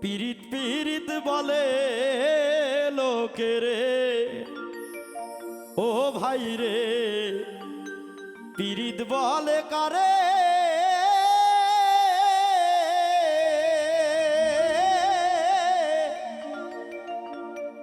পিরিত পিরিত বলে লোকেরে ও ভাই রে পিরিত বলে কারে?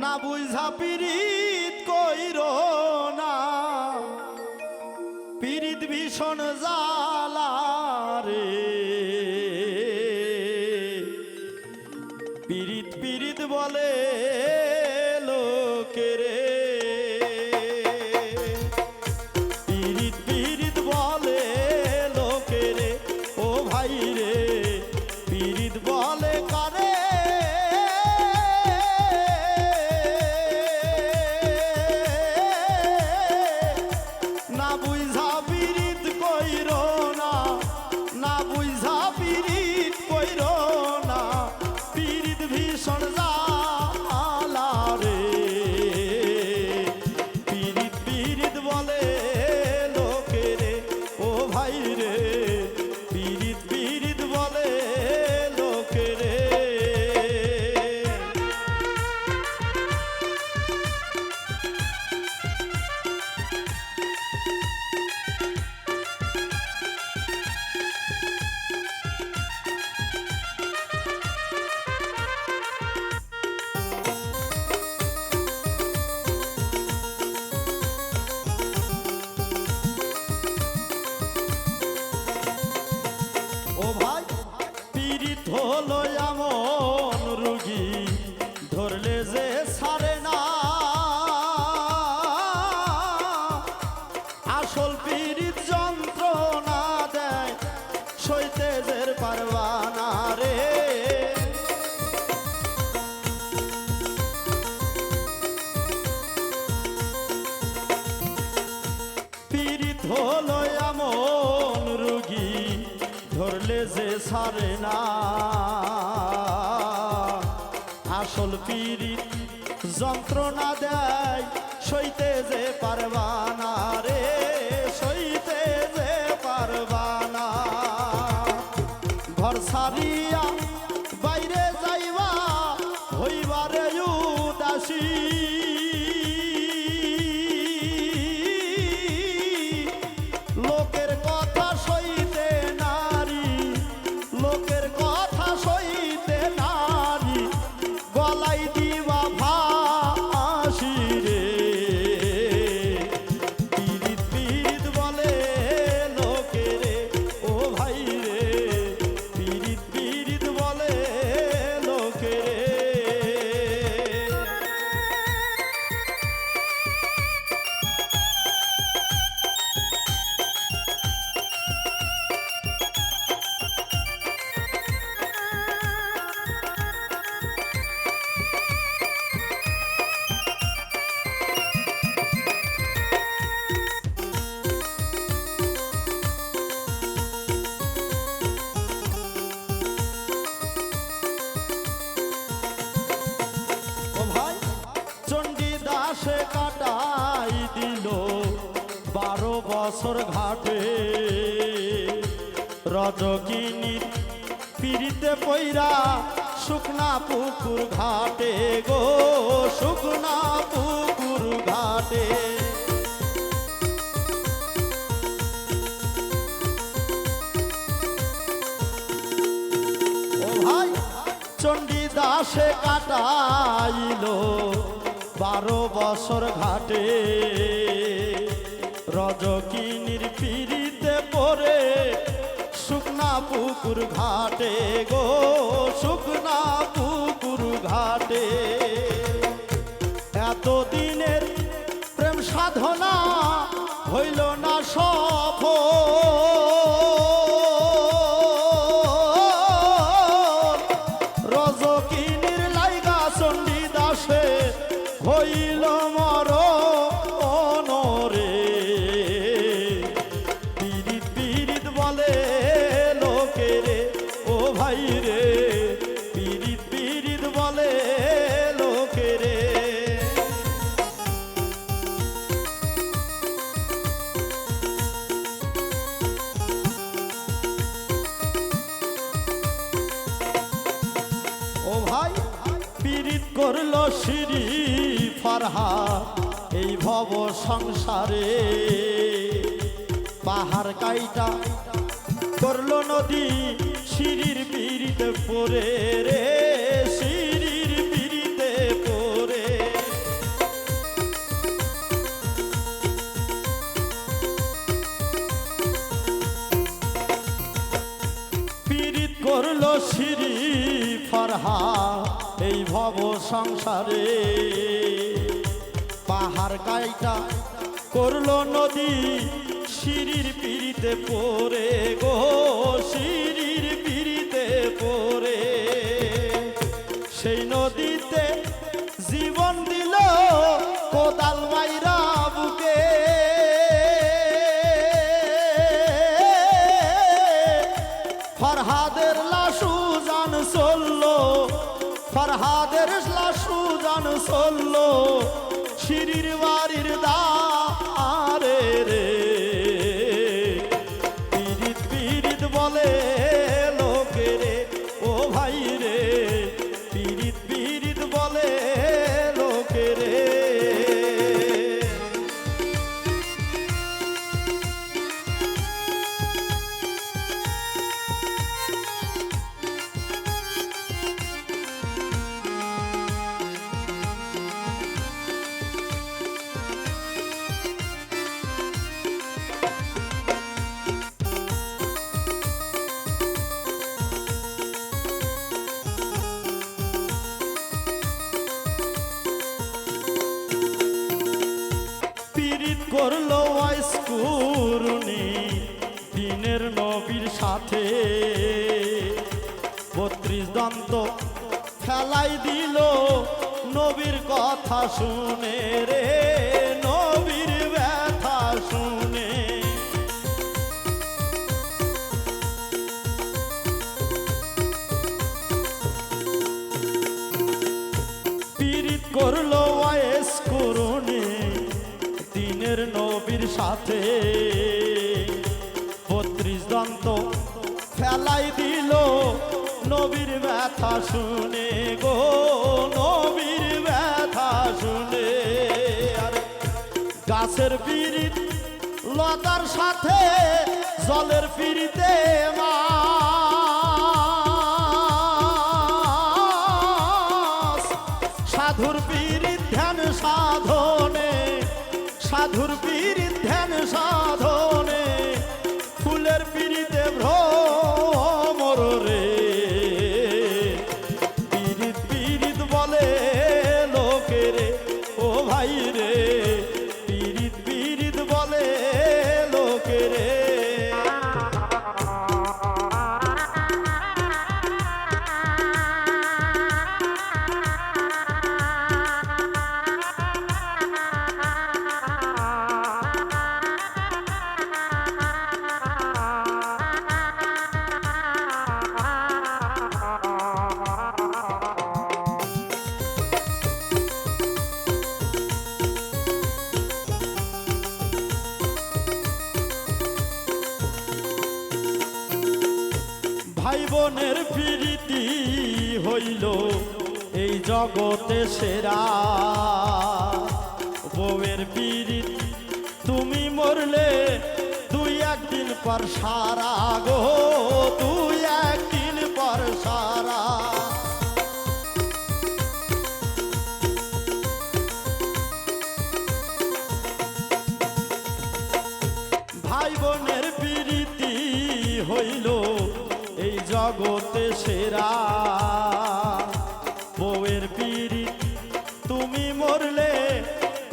না বুঝা পিরিত কইর না। পিরিত ভীষণ জালা রে। বলে পীড়িত যন্ত্রণা দেয় সইতে জের পারবানা রে। পীড়িত হলো এমন রুগী, ধরলে যে সারে না। আসল পীড়িত যন্ত্রণা দেয় সইতে যে পারবানা রে। সইতে বছর ঘাটে। রজকিনী পিড়িতে পইরা শুকনা পুকুর ঘাটে গো, শুকনা পুকুর ঘাটে। ভাই কাটাইল, বারো বছর ঘাটে। রজকিনীর পিড়িতে পরে শুকনা পুকুর ঘাটে গো শুকনা করল সিঁড়ি ফারহা এই ভব সংসারে। পাহাড় কাইটা করল নদী, সিঁড়ির পিড়িতে পরে রে, সিঁড়ির পিড়িতে পড়ে পীড়িত করল সিঁড়ি ফরহা এই ভব সংসারে। পাহাড় কাইটা করল নদী, সিঁড়ির পিড়িতে পরে গো, সিঁড়ির পিড়িতে পরে সেই নদীতে করল ওয়াইস্কুরুনি দিনের নবীর সাথে বত্রিশ দন্ত খেলাই দিল। নবীর কথা শুনে রে। সাথে। বত্রিশ দন্ত ফেলাই দিল। নবীর ব্যথা শুনে গো, নবীর ব্যথা শুনে। আর, গাছের পিড়িত লতার সাথে, জলের পিড়িতে মাছ সাধুর পীড়িত ধ্যান সাধনে, সাধুর পীড়িত ভাই বোনের প্রীতি হইল এই জগতে সেরা। বউয়ের পীড়িত, তুমি মরলে তুই একদিন পর সারা গো। দুই জগতে সেরা। বউয়ের পীড়িত, তুমি মরলে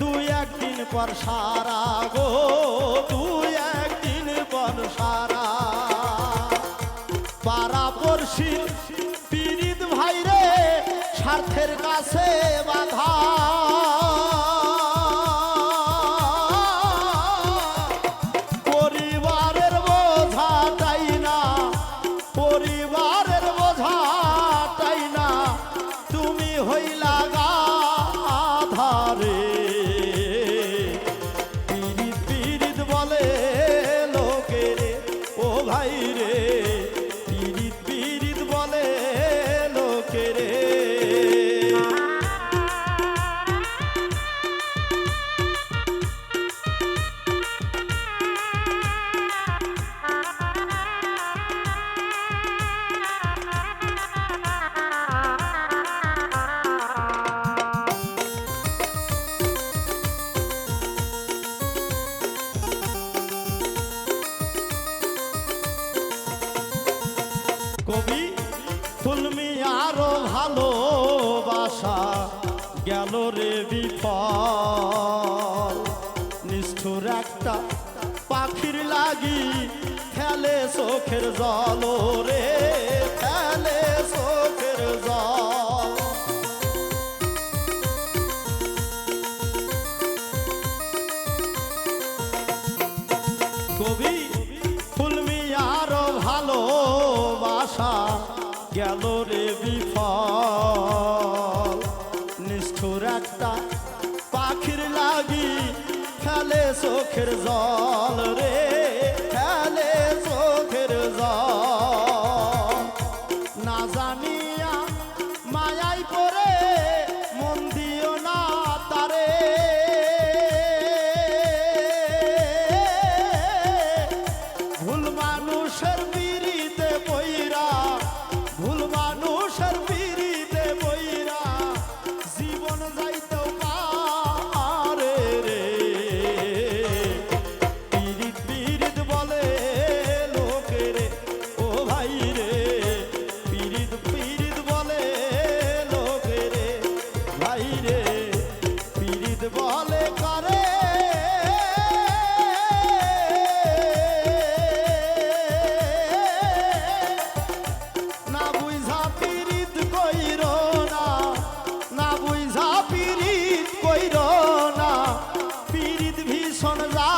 দুই একদিন পর সারা গো দুই একদিন পর সারা। পাড়া পড়শি পীড়িত ভাইরে, স্বার্থের কাছে বাধা। গেল রে বিপদ। নিষ্ঠুর একটা পাখির লাগি খেলে চোখের জল রে খেলে চোখ চোখের জল sonra